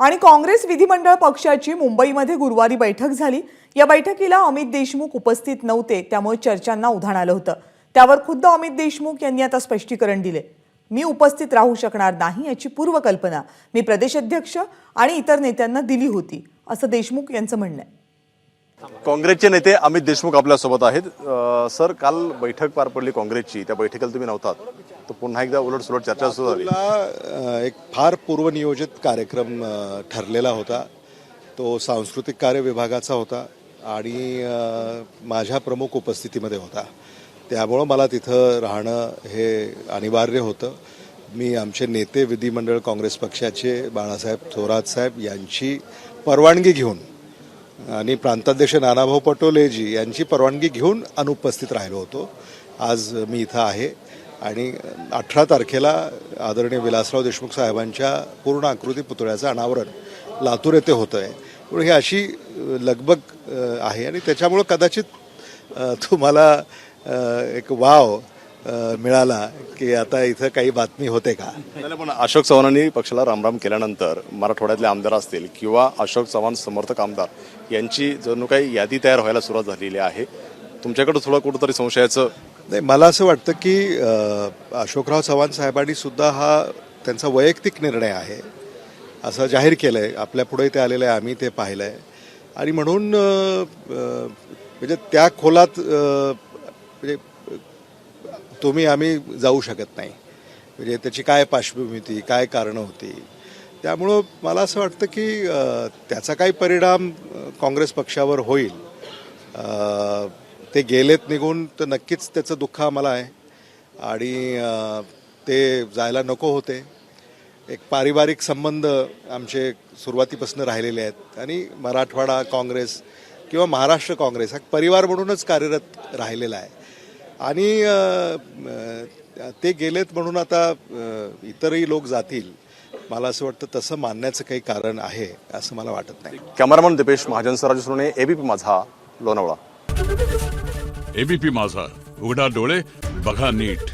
आणि काँग्रेस विधिमंडळ पक्षाची मुंबईमध्ये गुरुवारी बैठक झाली. या बैठकीला अमित देशमुख उपस्थित नव्हते त्यामुळे चर्चांना उधाण आलं होतं. त्यावर खुद्द अमित देशमुख यांनी आता स्पष्टीकरण दिले. मी उपस्थित राहू शकणार नाही याची पूर्वकल्पना मी प्रदेशाध्यक्ष आणि इतर नेत्यांना दिली होती असं देशमुख यांचं म्हणणं आहे. काँग्रेसचे नेते अमित देशमुख आपल्यासोबत आहेत. सर काल बैठक पार पडली काँग्रेसची. त्या बैठकीला तुम्ही नव्हतात. तर पुन्हा एकदा उलट सुलट चर्चा सुरू झाली. एक फार पूर्वनियोजित कार्यक्रम ठरलेला होता. तो सांस्कृतिक कार्य विभागाचा होता आणि माझ्या प्रमुख उपस्थितीमध्ये होता. त्यामुळं मला तिथं राहणं हे अनिवार्य होतं. मी आमचे नेते विधिमंडळ काँग्रेस पक्षाचे बाळासाहेब थोरात साहेब यांची परवानगी घेऊन आणि प्रांताध्यक्ष नानाभाऊ पटोलेजी यांची परवानगी घेऊन अनुपस्थित राहिलो होतो. आज मी इथं आहे आणि अठरा तारखेला आदरणीय विलासराव देशमुख साहेबांच्या पूर्ण आकृती पुतळ्याचं अनावरण लातूर येथे होतं आहे म्हणून ही अशी लगबग आहे आणि त्याच्यामुळं कदाचित तुम्हाला एक वाव मिळाला की आता इथं काही बातमी होते का? नाही, पण अशोक चव्हाणांनी पक्षाला रामराम केल्यानंतर मराठवाड्यातले आमदार असतील किंवा अशोक चव्हाण समर्थक आमदार यांची जणू काही यादी तयार व्हायला सुरुवात झालेली आहे. तुमच्याकडे थोडं कुठंतरी संशयाचं नाही मला असं वाटतं की अशोकराव चव्हाण साहेबांनी सुद्धा हा त्यांचा वैयक्तिक निर्णय आहे. असं जाहीर केलं आहे आपल्या पुढे ते आलेलं आहे आम्ही ते पाहिलं आहे आणि म्हणून म्हणजे त्या खोलात म्हणजे तुम्ही आम्ही जाऊ शकत नाही. म्हणजे त्याची काय पार्श्वभूमी होती काय कारणं होती? त्यामुळं मला असं वाटतं की त्याचा काही परिणाम काँग्रेस पक्षावर होईल. ते गेलेत निघून तर नक्कीच त्याचं दुःख आम्हाला आहे. आणि ते जायला नको होते. एक पारिवारिक संबंध आमचे सुरुवातीपासून राहिलेले आहेत. आणि मराठवाडा काँग्रेस किंवा महाराष्ट्र काँग्रेस हा परिवार म्हणूनच कार्यरत राहिलेला आहे. आणि ते गेलेत म्हणून आता इतरही लोक जातील. मला असं वाटतं तसं मानण्याचं काही कारण आहे असं मला वाटत नाही. कॅमेरामन दिपेश महाजन सराजू सोने एबीपी माझा लोणावळा. एबीपी माझा उघडा डोळे बघा नीट.